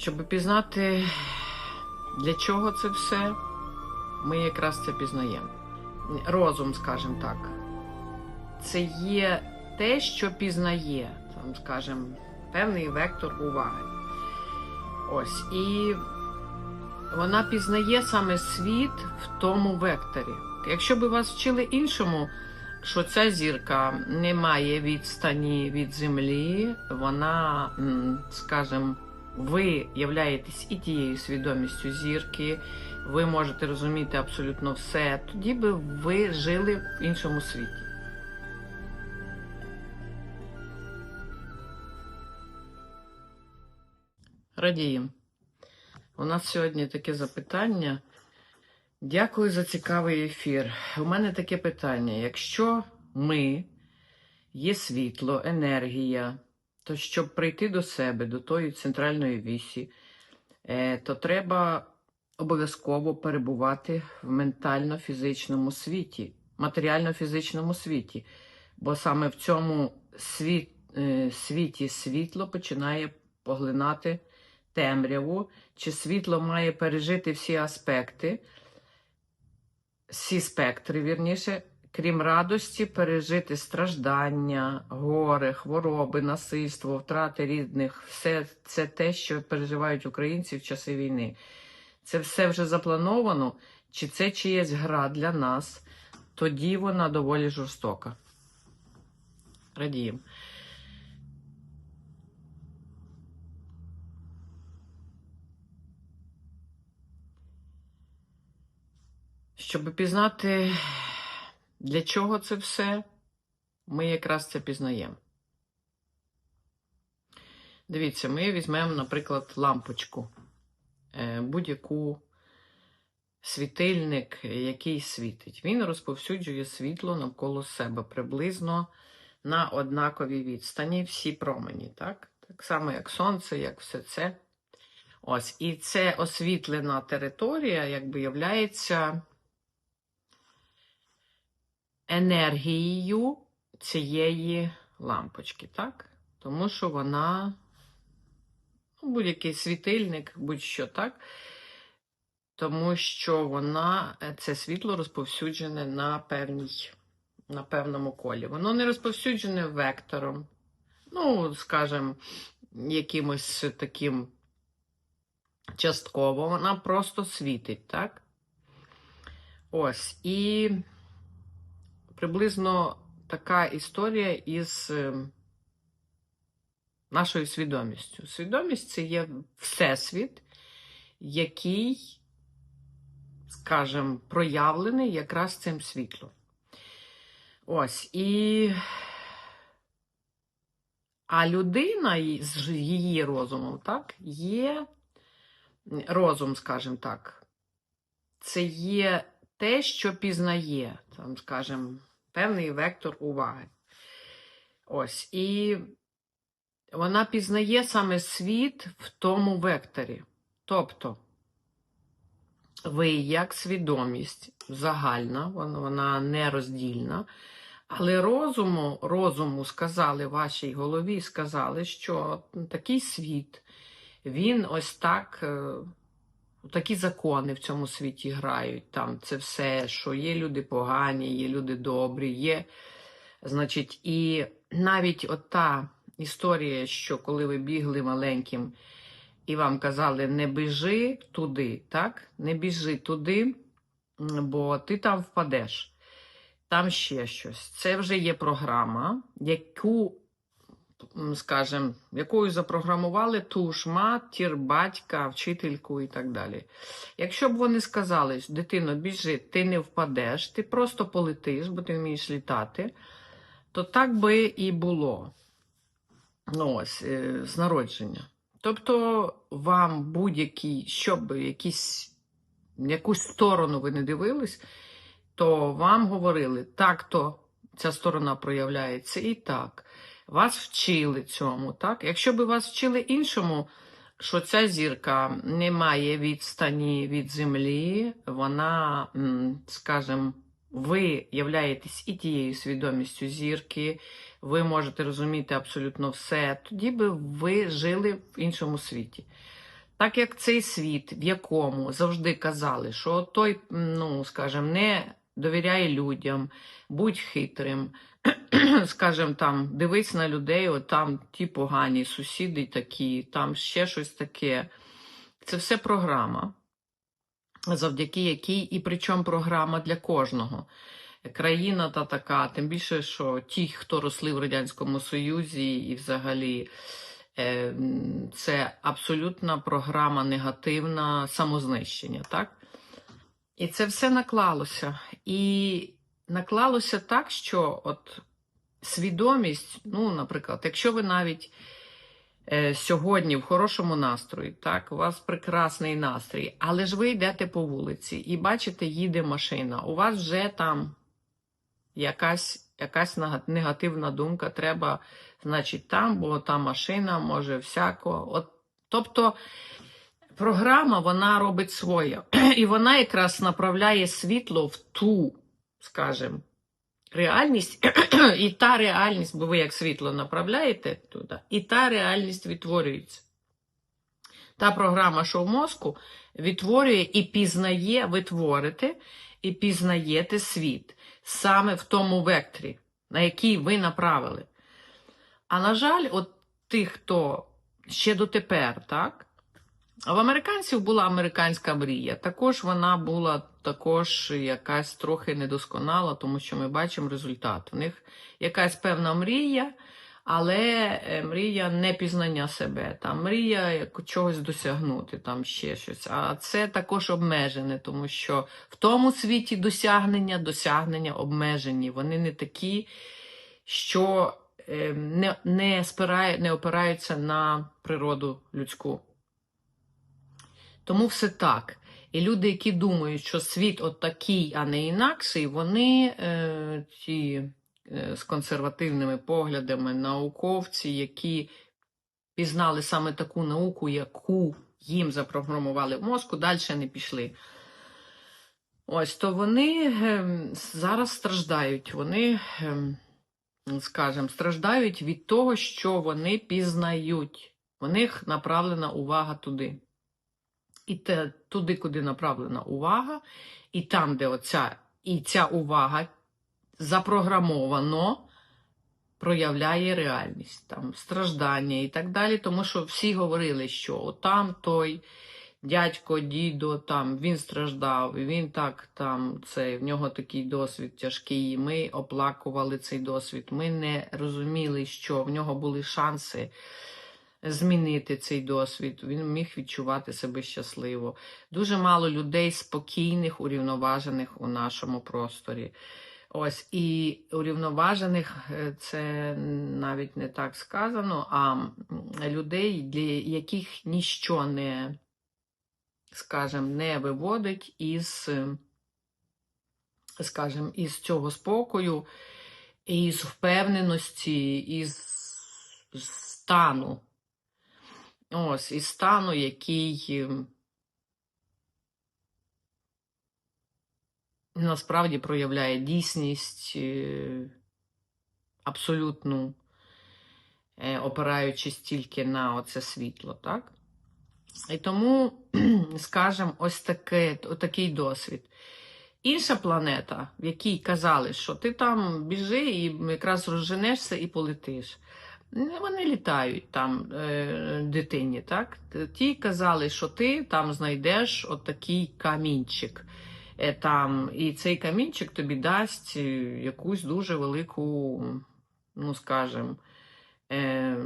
Щоб пізнати, для чого це все, ми якраз це пізнаємо. Розум, скажімо так, це є те, що пізнає, там, скажімо, певний вектор уваги. Ось. І вона пізнає саме світ в тому векторі. Якщо б вас вчили іншому, що ця зірка не має відстані від землі, вона, скажімо, ви являєтесь і тією свідомістю зірки, ви можете розуміти абсолютно все, тоді би ви жили в іншому світі. Радіємо. У нас сьогодні таке запитання. Дякую за цікавий ефір. У мене таке питання: якщо ми є світло, енергія, то щоб прийти до себе, до тої центральної вісі, е, то треба обов'язково перебувати в ментально-фізичному світі, матеріально-фізичному світі. Бо саме в цьому світ, е, світі світло починає поглинати темряву, чи світло має пережити всі аспекти, всі спектри, вірніше, крім радості, пережити страждання, горе, хвороби, насильство, втрати рідних, все це те, що переживають українці в часи війни. Це все вже заплановано, чи це чиясь гра для нас, тоді вона доволі жорстока. Радіємо. Щоб пізнати, для чого це все, ми якраз це пізнаємо. Дивіться, ми візьмемо, наприклад, лампочку, е, будь-яку світильник, який світить. Він розповсюджує світло навколо себе приблизно на однаковій відстані всі промені. Так, так само, як сонце, як все це. Ось, і це освітлена територія, якби являється енергією цієї лампочки, так? Тому що вона, ну, будь-який світильник, будь-що так. Тому що вона, е, це світло розповсюджене на певній, на певному колі. Воно не розповсюджене вектором, ну, скажімо, якимось таким частково, вона просто світить, так? Ось. І приблизно така історія із е, нашою свідомістю. Свідомість це є всесвіт, який, скажімо, проявлений якраз цим світлом. Ось. І. А людина з її розумом, так, є розум, скажімо так, це є те, що пізнає, там, скажімо, певний вектор уваги. Ось. І вона пізнає саме світ в тому векторі. Тобто, ви як свідомість загальна, вона, вона нероздільна, але розуму, розуму сказали вашій голові, сказали, що такий світ, він ось так. Е, Такі закони в цьому світі грають. Там це все, що є люди погані, є люди добрі, є. Значить, і навіть ота історія, що коли ви бігли маленьким і вам казали, не біжи туди, так? Не біжи туди, бо ти там впадеш. Там ще щось. Це вже є програма, яку скажем, якою запрограмували ту ж матір, батька, вчительку і так далі. Якщо б вони сказали, дитино, біжи, ти не впадеш, ти просто полетиш, бо ти вмієш літати, то так би і було. Ну, ось, е, з народження. Тобто, вам будь-який, щоб якісь, якусь сторону ви не дивились, то вам говорили, так-то ця сторона проявляється і так. Вас вчили цьому, так? Якщо б вас вчили іншому, що ця зірка не має відстані від землі, вона, скажімо, ви являєтесь і тією свідомістю зірки, ви можете розуміти абсолютно все, тоді би ви жили в іншому світі. Так як цей світ, в якому завжди казали, що той, ну, скажімо, не довіряє людям, будь хитрим, скажімо, там, дивись на людей, от там ті погані сусіди такі, там ще щось таке. Це все програма, завдяки якій, і причому програма для кожного. Країна та така, тим більше, що ті, хто росли в Радянському Союзі, і взагалі е, це абсолютна програма негативна самознищення, так? І це все наклалося. І наклалося так, що от свідомість, ну, наприклад, якщо ви навіть е, сьогодні в хорошому настрої, так, у вас прекрасний настрій, але ж ви йдете по вулиці і бачите, їде машина, у вас вже там якась, якась негативна думка, треба, значить, там, бо та машина може всяко. От, тобто програма вона робить своє. І вона якраз направляє світло в ту, скажімо, реальність, і та реальність, бо ви як світло направляєте туди, і та реальність відтворюється. Та програма, що мозку, відтворює і пізнає, ви творите і пізнаєте світ саме в тому векторі, на який ви направили. А на жаль, от тих, хто ще дотепер, так? В американців була американська мрія. Також вона була також якась трохи недосконала, тому що ми бачимо результат. У них якась певна мрія, але е, мрія не пізнання себе. Там мрія чогось досягнути, там ще щось. А це також обмежене, тому що в тому світі досягнення, досягнення обмежені. Вони не такі, що е, не, не, спирає, не опираються на природу людську. Тому все так. І люди, які думають, що світ от такий, а не інакший, вони е, ті е, з консервативними поглядами, науковці, які пізнали саме таку науку, яку їм запрограмували в мозку, далі не пішли. Ось то вони е, зараз страждають. Вони, е, скажімо, страждають від того, що вони пізнають. У них направлена увага туди. І те, туди, куди направлена увага, і там, де оця, і ця увага запрограмовано проявляє реальність, там страждання і так далі. Тому що всі говорили, що там той дядько, дідо, там він страждав, він так там це в нього такий досвід тяжкий. і Ми оплакували цей досвід. Ми не розуміли, що в нього були шанси змінити цей досвід. Він міг відчувати себе щасливо. Дуже мало людей спокійних, урівноважених у нашому просторі. Ось і урівноважених е, це навіть не так сказано, а людей, для яких ніщо не, скажімо, не виводить із, скажімо, із цього спокою, із впевненості, із стану. Ось, із стану, який ем, насправді проявляє дійсність е, абсолютну, е, опираючись тільки на оце світло, так? І тому, скажімо, ось таке, такий досвід. Інша планета, в якій казали, що ти там біжи і якраз розженешся і полетиш. Не, Вони літають там е, дитині, так? Ті казали, що ти там знайдеш отакий камінчик. Е, там, і цей камінчик тобі дасть е, якусь дуже велику, ну скажем, е,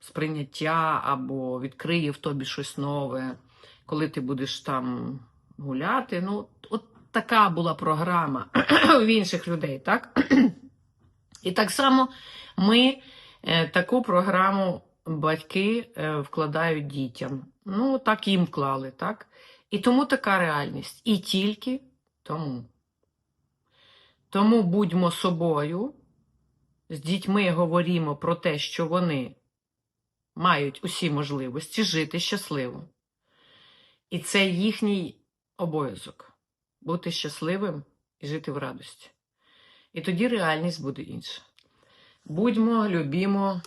сприйняття або відкриє в тобі щось нове, коли ти будеш там гуляти. Ну, от така була програма в інших людей, так? І так само ми таку програму батьки е, вкладають дітям. Ну, так їм вклали, так? І тому така реальність. І тільки тому. Тому будьмо собою, з дітьми говоримо про те, що вони мають усі можливості жити щасливо. І це їхній обов'язок бути щасливим і жити в радості. І тоді реальність буде інша. Будьмо, любімо,